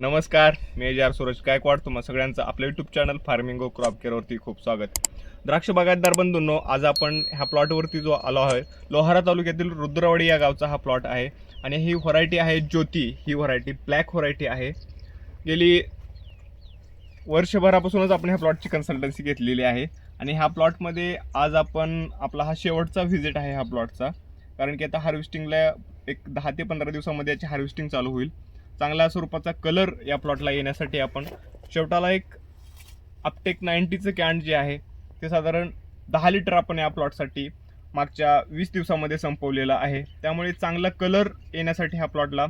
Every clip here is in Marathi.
नमस्कार मी जार सूरज गायकवाड. तुम्हा सगळ्यांचं आपलं यूट्यूब चॅनल फार्मिंग व क्रॉप केअरवरती खूप स्वागत. द्राक्ष बागायतदार बंधूंनो आज आपण ह्या प्लॉटवरती जो आलो आहे लोहारा तालुक्यातील रुद्रवाडी या गावचा हा प्लॉट आहे. आणि ही व्हरायटी आहे ज्योती ही व्हरायटी ब्लॅक व्हरायटी आहे. गेली वर्षभरापासूनच आपण ह्या प्लॉटची कन्सल्टन्सी घेतलेली आहे. आणि ह्या प्लॉटमध्ये आज आपण आपला हा शेवटचा व्हिजिट आहे ह्या प्लॉटचा कारण की आता हार्वेस्टिंगला एक दहा ते पंधरा दिवसामध्ये याची हार्वेस्टिंग चालू होईल. चांगल्या स्वरूपाचा कलर या प्लॉटला येण्यासाठी आपण शेवटाला एक अपटेक नाईन्टीचं कॅन जे आहे ते साधारण दहा लिटर आपण या प्लॉटसाठी मागच्या वीस दिवसामध्ये संपवलेलं आहे. त्यामुळे चांगला कलर येण्यासाठी ह्या प्लॉटला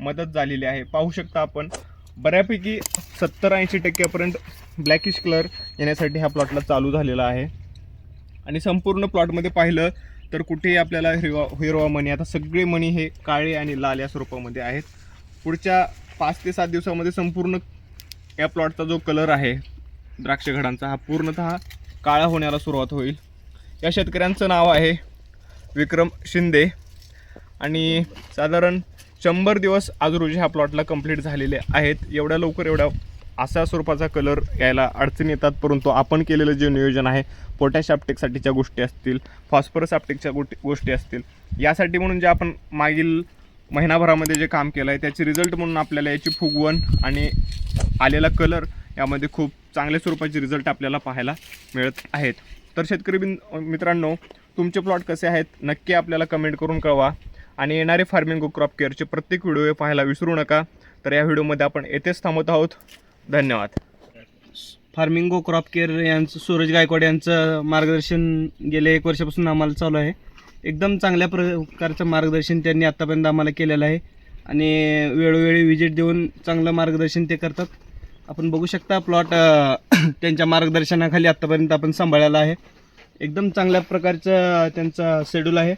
मदत झालेली आहे. पाहू शकता आपण बऱ्यापैकी सत्तर ऐंशी टक्क्यापर्यंत ब्लॅकिश कलर येण्यासाठी ह्या प्लॉटला चालू झालेला आहे. आणि संपूर्ण प्लॉटमध्ये पाहिलं तर कुठेही आपल्याला हिरवा हिरवा मणी आता सगळे मणी हे काळे आणि लाल या स्वरूपामध्ये आहेत. पुढच्या पाच ते सात दिवसामध्ये संपूर्ण या प्लॉटचा जो कलर आहे द्राक्ष घडांचा हा पूर्णतः काळा होण्याला सुरुवात होईल. या शेतकऱ्यांचं नाव आहे विक्रम शिंदे. आणि साधारण शंभर दिवस आज रोजी ह्या प्लॉटला कंप्लीट झालेले आहेत. एवढ्या लवकर एवढ्या असा स्वरूपाचा कलर यायला अडचणी येतात परंतु आपण केलेलं जे नियोजन आहे पोटॅश आपटेकसाठीच्या गोष्टी असतील फॉस्फरस आपटेकच्या गोष्टी असतील यासाठी म्हणून जे आपण मागील महिनाभरामध्ये जे काम केलं आहे त्याचे रिझल्ट म्हणून आपल्याला याची फुगवण आणि आलेला कलर यामध्ये खूप चांगल्या स्वरूपाचे रिझल्ट आपल्याला पाहायला मिळत आहेत. तर शेतकरी बिन मित्रांनो तुमचे प्लॉट कसे आहेत? नक्की आपल्याला कमेंट करून कळवा. आणि येणारे फार्मिंग क्रॉप केअरचे प्रत्येक व्हिडिओ पाहायला विसरू नका. तर या व्हिडिओमध्ये आपण येथेच थांबत आहोत. धन्यवाद. फार्मिंगो क्रॉप केअर यांचं सूरज गायकवाड यांचं मार्गदर्शन गेले एक वर्षापासून आम्हाला चालू आहे. एकदम चांगल्या प्रकारचं मार्गदर्शन त्यांनी आत्तापर्यंत आम्हाला केलेलं आहे. आणि वेळोवेळी विजिट देऊन चांगलं मार्गदर्शन ते करतात. आपण बघू शकता प्लॉट त्यांच्या मार्गदर्शनाखाली आत्तापर्यंत आपण सांभाळायला आहे. एकदम चांगल्या प्रकारचं त्यांचा शेड्यूल आहे.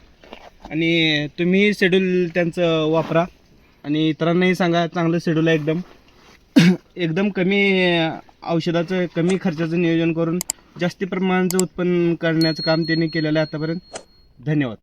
आणि तुम्ही शेड्यूल त्यांचं वापरा. आणि इतरांनाही सांगा चांगलं शेड्यूल आहे एकदम. एकदम कमी औषधाचं कमी खर्चाचं नियोजन करून जास्ती प्रमाणाचं उत्पन्न करण्याचं काम त्यांनी केलेलं आहे आतापर्यंत. धन्यवाद.